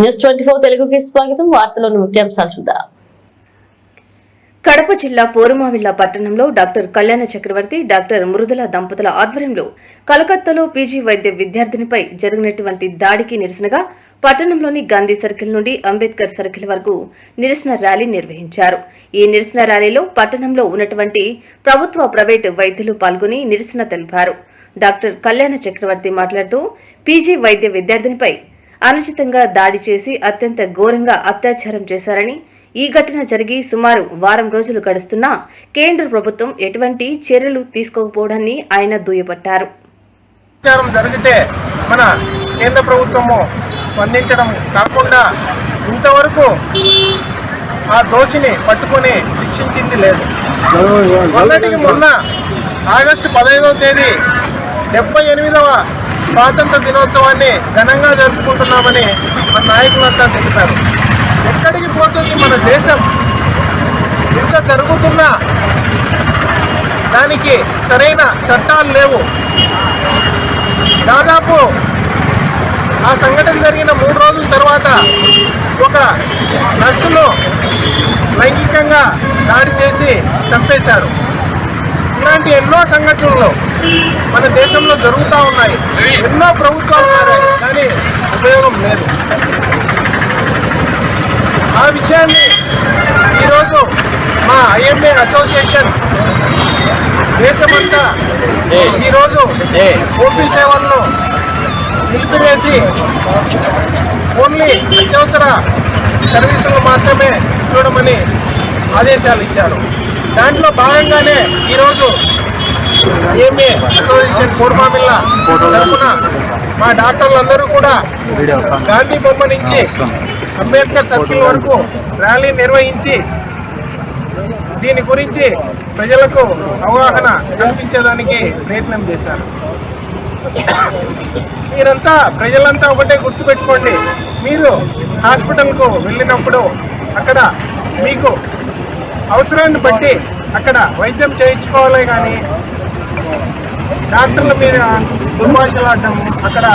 News twenty తెలుగుకి స్వాగతం. వార్తలోని ముఖ్యాంశాలు చూద్దాం. కడప జిల్లా పోరుమావిల్ల పట్టణంలో డాక్టర్ కళ్యాణ చక్రవర్తి డాక్టర్ మృదుల దంపతుల ఆధ్వర్యంలో కలకత్తాలో పీజీ వైద్య విద్యార్థినిపై జరిగినటువంటి దాడికి నిరసనగా పట్టణంలోని గాంధీ సర్కిల్ నుండి అంబేద్కర్ సర్కిల్ వరకు నిరసన ర్యాలీ నిర్వహించారు. ఈ నిరసన ర్యాలీలో పట్టణంలో ఉన్నటువంటి ప్రభుత్వ ప్రైవేటు వైద్యులు పాల్గొని నిరసన తెలిపారు. డాక్టర్ కళ్యాణ చక్రవర్తి మాట్లాడుతూ పీజీ వైద్య విద్యార్థినిపై అనుచితంగా దాడి చేసి అత్యంత ఘోరంగా అత్యాచారం చేశారని ఈ ఘటన జరిగి సుమారు వారం రోజులు గడుస్తున్నా కేంద్ర ప్రభుత్వం ఎటువంటి చర్యలు తీసుకోకపోవడాన్ని ఆయన దుయ్యబట్టారు. జరిగితే మన కేంద్ర ప్రభుత్వము స్పందించడం కాకుండా ఇంతవరకు ఆ దోషిని పట్టుకొని శిక్షించింది లేదు. మొన్నటికి మొన్న ఆగస్టు పదహైదవ తేదీ డెబ్బై ఎనిమిదవ స్వాతంత్ర దినోత్సవాన్ని ఘనంగా జరుపుకుంటున్నామని మన నాయకులంతా తెలిపారు ఎక్కడికి పోతుంది మన దేశం? ఇంత జరుగుతున్నా దానికి సరైన చట్టాలు లేవు. దాదాపు ఆ సంఘటన జరిగిన మూడు రోజుల తర్వాత ఒక నర్సును లైంగికంగా దాడి చేసి చంపేశారు. ఇలాంటి ఎన్నో సంఘటనలు మన దేశంలో జరుగుతూ ఉన్నాయి. ఎన్నో ప్రభుత్వాలు ఉన్నాయి కానీ ఉపయోగం లేదు. ఆ విషయాన్ని ఈరోజు మా ఐఎంఏ అసోసియేషన్ దేశమంతా ఈరోజు ఓపీ సేవలను నిలిపివేసి ఓన్లీ అత్యవసర సర్వీసులు మాత్రమే చూడమని ఆదేశాలు ఇచ్చారు. దాంట్లో భాగంగానే ఈరోజు ఏమే అసోసియేషన్ పూర్వామిల్ల తరఫున మా డాక్టర్లందరూ కూడా గాంధీ బొమ్మ నుంచి అంబేద్కర్ సర్కిల్ వరకు ర్యాలీ నిర్వహించి దీని గురించి ప్రజలకు అవగాహన కల్పించేదానికి ప్రయత్నం చేశారు. మీరంతా ప్రజలంతా ఒకటే గుర్తుపెట్టుకోండి. మీరు హాస్పిటల్కు వెళ్ళినప్పుడు అక్కడ మీకు అవసరాన్ని బట్టి అక్కడ వైద్యం చేయించుకోవాలి కానీ డాక్టర్ల మీద దుర్భాషలాడటం అక్కడ